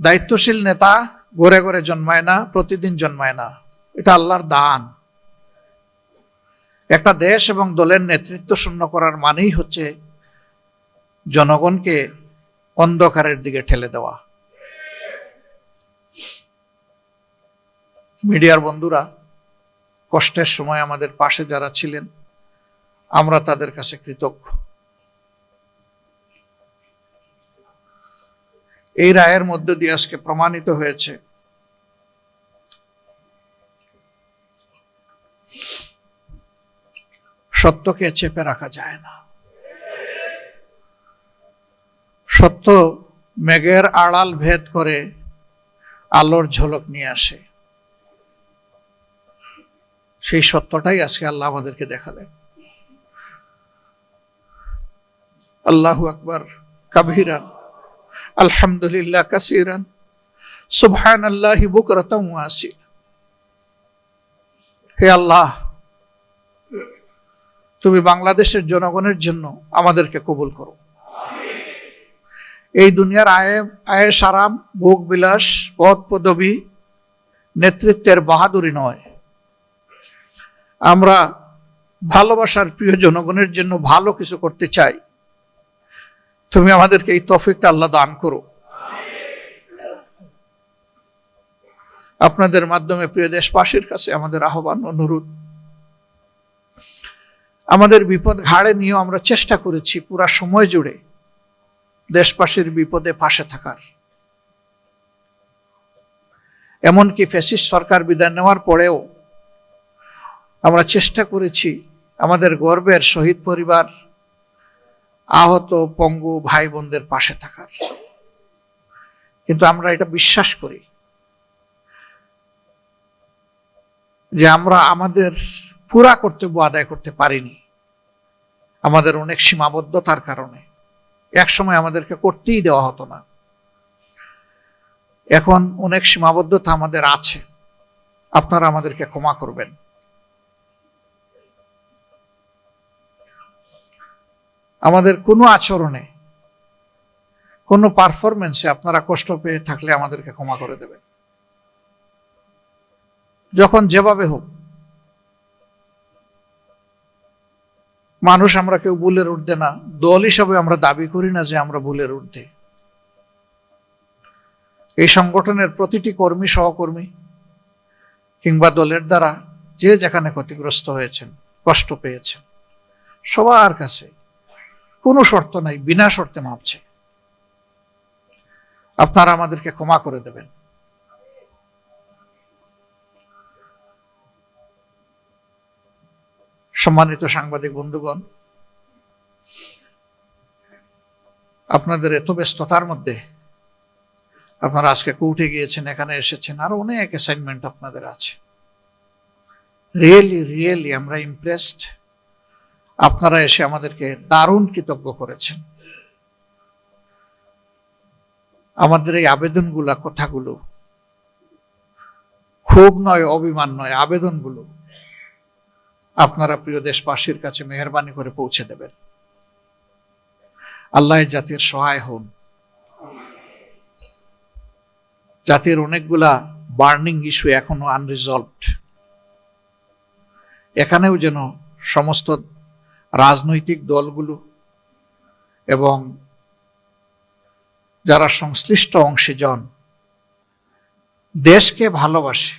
দায়িত্বশীল নেতা ঘরে ঘরে জন্মায় না, প্রতিদিন জন্মায় না। এটা আল্লাহর দান। একটা দেশ এবং দলের নেতৃত্ব শূন্য করার মানেই হচ্ছে জনগণকে অন্ধকারের দিকে ঠেলে দেওয়া। মিডিয়ার বন্ধুরা, কষ্টের সময় আমাদের পাশে যারা ছিলেন, আমরা তাদের কাছে কৃতজ্ঞ। এই রায়ের মধ্য দিয়ে আজকে প্রমাণিত হয়েছে। সত্যকে চেপে রাখা যায় না। সত্য মেঘের আড়াল ভেদ করে আলোর ঝলক নিয়ে আসে। সেই সত্যটাই আজকে আল্লাহ আমাদেরকে দেখালেন। আল্লাহু আকবার, কাবিরান আলহামদুলিল্লাহ কাসিরান। সুবহান আল্লাহ বুকরতম আসিল হে আল্লাহ, তুমি বাংলাদেশের জনগণের জন্য আমাদেরকে কবুল করো। এই দুনিয়ার আয়ে আয়ে সারাম, ভোগ বিলাস পদ পদবী, নেতৃত্বের বাহাদুরি নয়। আমরা ভালোবাসার প্রিয় জনগণের জন্য ভালো কিছু করতে চাই। তুমি আমাদেরকে এই তফিকটা আল্লাহ দান করো। আপনাদের মাধ্যমে প্রিয় দেশবাসীর কাছে আমাদের আহ্বান, অনুরোধ। আমাদের বিপদ ঘাড়ে নিয়েও আমরা চেষ্টা করেছি পুরা সময় জুড়ে দেশবাসীর বিপদে পাশে থাকার। এমনকি ফেসিস সরকার বিদায় নেওয়ার পরেও আমরা চেষ্টা করেছি আমাদের গর্বের শহীদ পরিবার আহত পঙ্গু ভাই বোনদের পাশে থাকার। কিন্তু আমরা এটা বিশ্বাস করি যে আমরা আমাদের পুরা কর্তব্য আদায় করতে পারিনি। আমাদের অনেক সীমাবদ্ধতার কারণে। এক সময় আমাদেরকে করতেই দেওয়া হতো না। এখন অনেক সীমাবদ্ধতা আমাদের আছে। আপনারা আমাদেরকে ক্ষমা করবেন। আমাদের কোনো আচরণে, কোনো পারফরমেন্সে আপনারা কষ্ট পেয়ে থাকলে আমাদেরকে ক্ষমা করে দেবেন। যখন যেভাবে হোক, মানুষ আমরা কেউ ভুলের ঊর্ধ্বে না, দল হিসাবে আমরা দাবি করি না যে আমরা ভুলের ঊর্ধ্বে। এই সংগঠনের প্রতিটি কর্মী, সহকর্মী কিংবা দলের দ্বারা যে যেখানে ক্ষতিগ্রস্ত হয়েছেন, কষ্ট পেয়েছেন, সবার কাছে কোনো শর্ত নাই, বিনা শর্তে মাপছে আপনারা আমাদেরকে ক্ষমা করে দেবেন। সম্মানিত সাংবাদিক বন্ধুগণ, আপনাদের এত ব্যস্ততার মধ্যে আপনারা আজকে কোর্টে গিয়েছেন, এখানে এসেছেন, আরও অনেক অ্যাসাইনমেন্ট আপনাদের আছে। রিয়েলি রিয়েলি আমরা ইমপ্রেসড আপনারা এসে আমাদেরকে দারুণ কৃতজ্ঞ করেছেন। আমাদের এই আবেদনগুলা কথাগুলো খুব নয়, অভিমান নয়, আবেদনগুলো আপনারা প্রিয় দেশবাসীর কাছে মেহরবানি করে পৌঁছে দেবেন। আল্লাহ জাতির সহায় হন। জাতির অনেকগুলা বার্নিং ইস্যু এখনও আনরিজলভড। এখানেও যেন সমস্ত রাজনৈতিক দলগুলো এবং যারা সংশ্লিষ্ট অংশে অংশীজন দেশকে ভালোবাসে,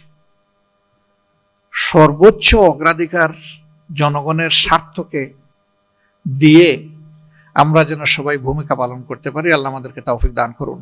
সর্বোচ্চ অগ্রাধিকার জনগণের স্বার্থকে দিয়ে আমরা যেন সবাই ভূমিকা পালন করতে পারি, আল্লাহ আমাদেরকে তৌফিক দান করুন।